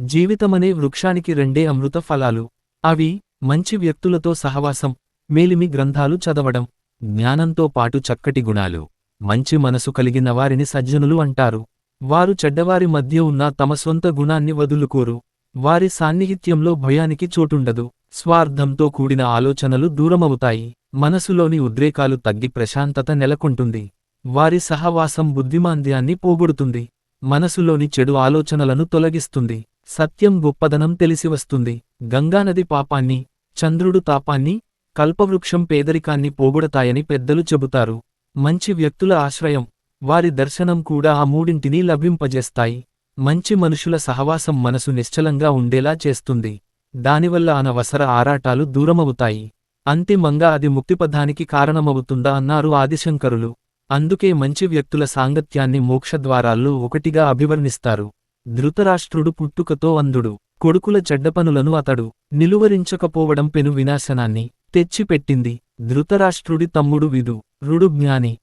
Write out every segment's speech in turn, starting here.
జీవితమనే వృక్షానికి రెండే అమృత ఫలాలు. అవి మంచి వ్యక్తులతో సహవాసం మేలిమి గ్రంథాలు చదవడం జ్ఞానంతో పాటు చక్కటి గుణాలు. మంచి మనసు కలిగిన వారిని సజ్జనులు అంటారు. వారు చెడ్డవారి మధ్య ఉన్న తమ సొంత గుణాన్ని వదులుకోరు. వారి సాన్నిహిత్యంలో భయానికి చోటుండదు. స్వార్థంతో కూడిన ఆలోచనలు దూరమవుతాయి. మనసులోని ఉద్రేకాలు తగ్గి ప్రశాంతత నెలకొంటుంది. వారి సహవాసం బుద్ధిమాంద్యాన్ని పోగొడుతుంది. మనసులోని చెడు ఆలోచనలను తొలగిస్తుంది. సత్యం గొప్పదనం తెలిసివస్తుంది. గంగానది పాపాన్ని చంద్రుడు తాపాన్ని కల్పవృక్షం పేదరికాన్ని పోగొడతాయని పెద్దలు చెబుతారు. మంచి వ్యక్తుల ఆశ్రయం వారి దర్శనం కూడా ఆ మూడింటినీ లభింపజేస్తాయి. మంచి మనుషుల సహవాసం మనసు నిశ్చలంగా ఉండేలా చేస్తుంది. దానివల్ల అనవసర ఆరాటాలు దూరమవుతాయి. అంతిమంగా అది ముక్తిపథానికి కారణమవుతుందా అన్నారు ఆదిశంకరులు. అందుకే మంచి వ్యక్తుల సాంగత్యాన్ని మోక్షద్వారాల్లో ఒకటిగా అభివర్ణిస్తారు. ధృతరాష్ట్రుడు పుట్టుకతో అంధుడు. కొడుకుల చెడ్డపనులను అతడు నిలువరించకపోవడం పెను వినాశనాన్ని తెచ్చిపెట్టింది. ధృతరాష్ట్రుడి తమ్ముడు విదు. రుడు జ్ఞాని.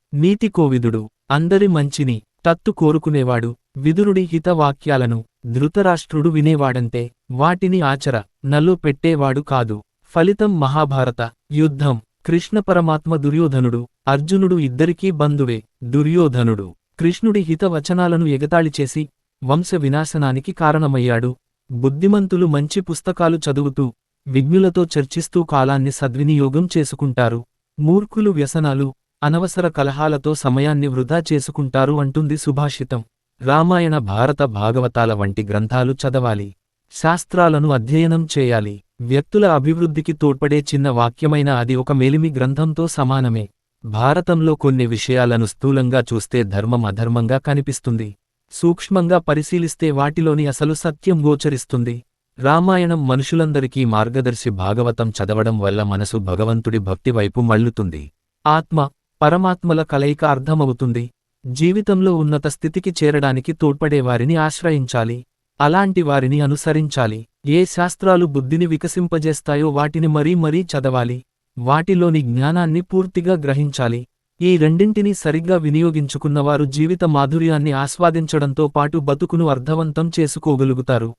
అందరి మంచిని తత్తు కోరుకునేవాడు. విదురుడి హితవాక్యాలను ధృతరాష్ట్రుడు వినేవాడంతే వాటిని ఆచర నల్లు పెట్టేవాడు కాదు. ఫలితం మహాభారత యుద్ధం. కృష్ణ పరమాత్మ దుర్యోధనుడు. అర్జునుడు ఇద్దరికీ బంధువే. దుర్యోధనుడు. కృష్ణుడి హితవచనాలను ఎగతాళి చేసి వంశ వినాశనానికి కారణమయ్యాడు. బుద్ధిమంతులు మంచి పుస్తకాలు చదువుతూ విజ్ఞులతో చర్చిస్తూ కాలాన్ని సద్వినియోగం చేసుకుంటారు. మూర్ఖులు వ్యసనాలు అనవసర కలహాలతో సమయాన్ని వృధా చేసుకుంటారు అంటుంది సుభాషితం. రామాయణ భారత భాగవతాల వంటి గ్రంథాలు చదవాలి. శాస్త్రాలను అధ్యయనం చేయాలి. వ్యక్తుల అభివృద్ధికి తోడ్పడే చిన్న వాక్యమైన అది ఒక మేలిమి గ్రంథంతో సమానమే. భారతంలో కొన్ని విషయాలను స్థూలంగా చూస్తే ధర్మం అధర్మంగా కనిపిస్తుంది. సూక్ష్మంగా పరిశీలిస్తే వాటిలోని అసలు సత్యం గోచరిస్తుంది. రామాయణం మనుషులందరికీ మార్గదర్శి భాగవతం చదవడం వల్ల మనసు భగవంతుడి భక్తి వైపు మళ్ళుతుంది. ఆత్మ పరమాత్మల కలయిక అర్థమవుతుంది. జీవితంలో ఉన్నత స్థితికి చేరడానికి తోడ్పడే వారిని ఆశ్రయించాలి. అలాంటి వారిని అనుసరించాలి. ఏ శాస్త్రాలు బుద్ధిని వికసింపజేస్తాయో వాటిని మరీ మరీ చదవాలి. వాటిలోని జ్ఞానాన్ని పూర్తిగా గ్రహించాలి. ఈ రెండింటినీ సరిగ్గా వినియోగించుకున్నవారు జీవిత మాధుర్యాన్ని ఆస్వాదించడంతో పాటు బతుకును అర్థవంతం చేసుకోగలుగుతారు.